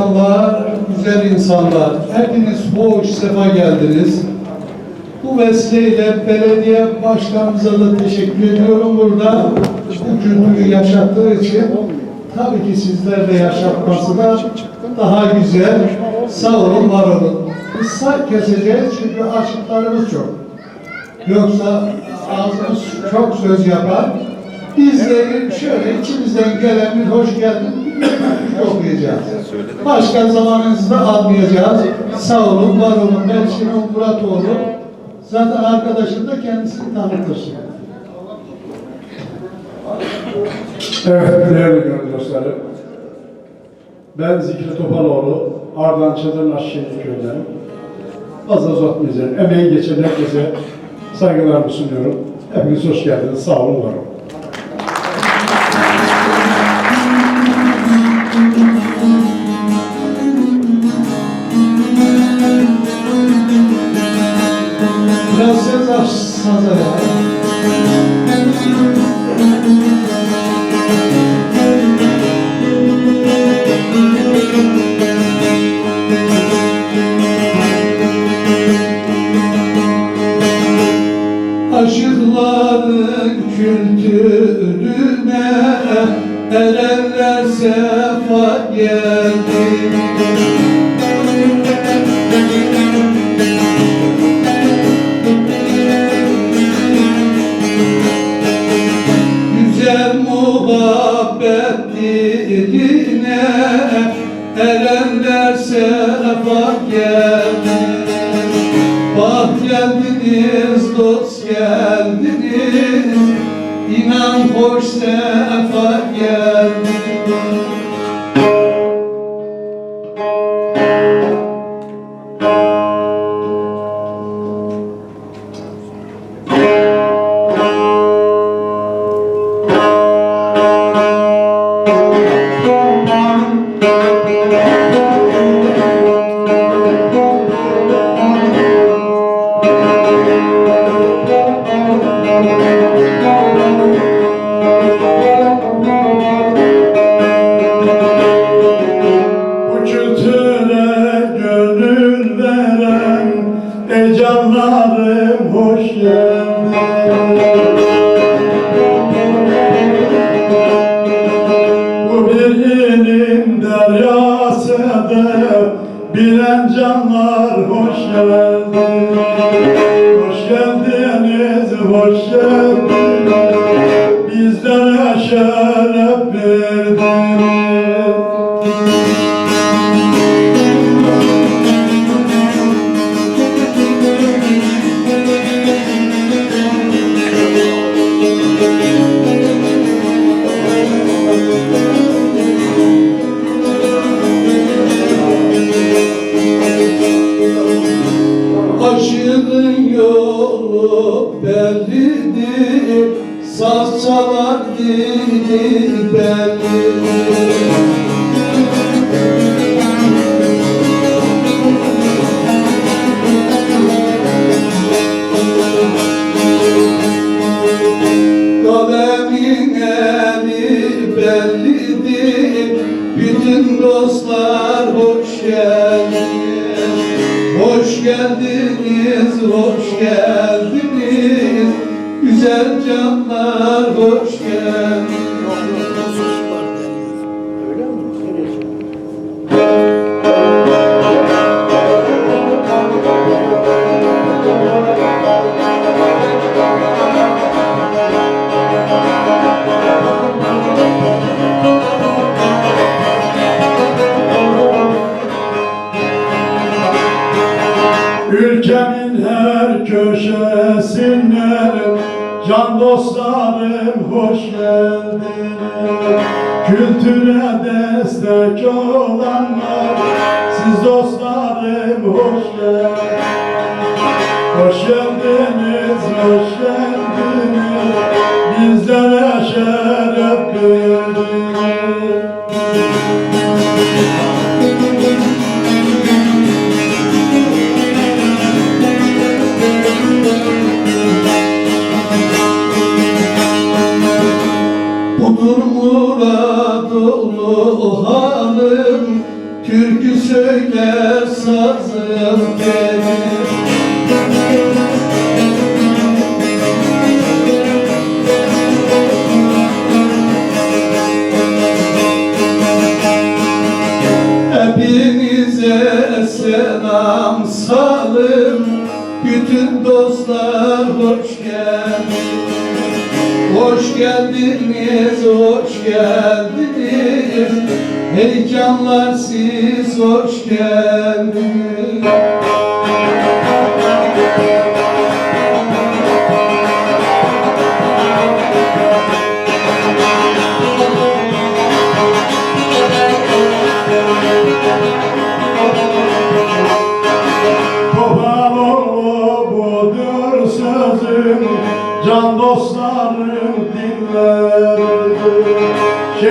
insanlar, güzel insanlar, hepiniz hoş sefa geldiniz. Bu vesileyle belediye başkanımıza da teşekkür ediyorum burada. Bu kültürü yaşattığı için tabii ki sizlerle yaşatması da daha güzel. Sağ olun, var olun. Kısa keseceğiz çünkü açıklarımız çok. Yoksa ağzımız çok söz yapar. Biz de şöyle içimizden gelen bir hoş geldin okuyacağız. Başka zamanınızı da almayacağız. Sağ olun, var olun. Ben Şenol Muratoğlu. Zaten arkadaşım da kendisini tanıtır. Evet değerli gönül dostları. Ben Zikri Topaloğlu, Ardahan Çadırnaş Şehri Köyü'nden. Fazla uzatmayacağım. Emeği geçen herkese saygılarımı sunuyorum. Hepiniz hoş geldiniz. Sağ olun, var olun. Ya. Aşıkların kültürüne erenler sefa geldi. Erenler sefa geldi. Bak geldiniz, dost geldiniz, inan hoş sefa geldi. Bu bir ilim deryasıdır Bilen canlar hoş geldiniz Hoş geldiniz, hoş geldiniz Bizlere şeref verdiniz eli bellidir, bütün dostlar hoş geldiniz. Hoş geldiniz, hoş geldiniz, güzel canlar hoş geldiniz. Can dostlarım hoş geldiniz. Kültüre destek olanlar Siz dostlarım hoş geldiniz. Hoş geldiniz, hoş geldiniz Söyler sazım benim Hepinize selam salın. Bütün dostlar Hoş geldiniz, hoş geldiniz. Ey canlar siz hoş geldiniz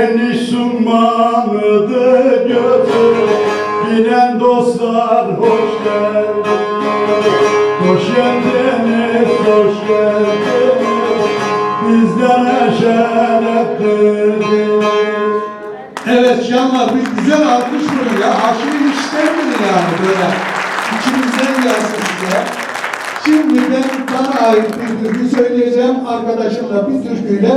Kendi sunmanıdı gözüm Bilen dostlar hoş geldiniz Hoş geldiniz, hoş geldiniz Bizlere şeref verdiniz Evet canlar bir güzel alkış verin ya. Aşırı istenmedi yani böyle. İçimizden gelsin size. Şimdi ben bana ait bir türkü söyleyeceğim. Arkadaşımla bir türküyle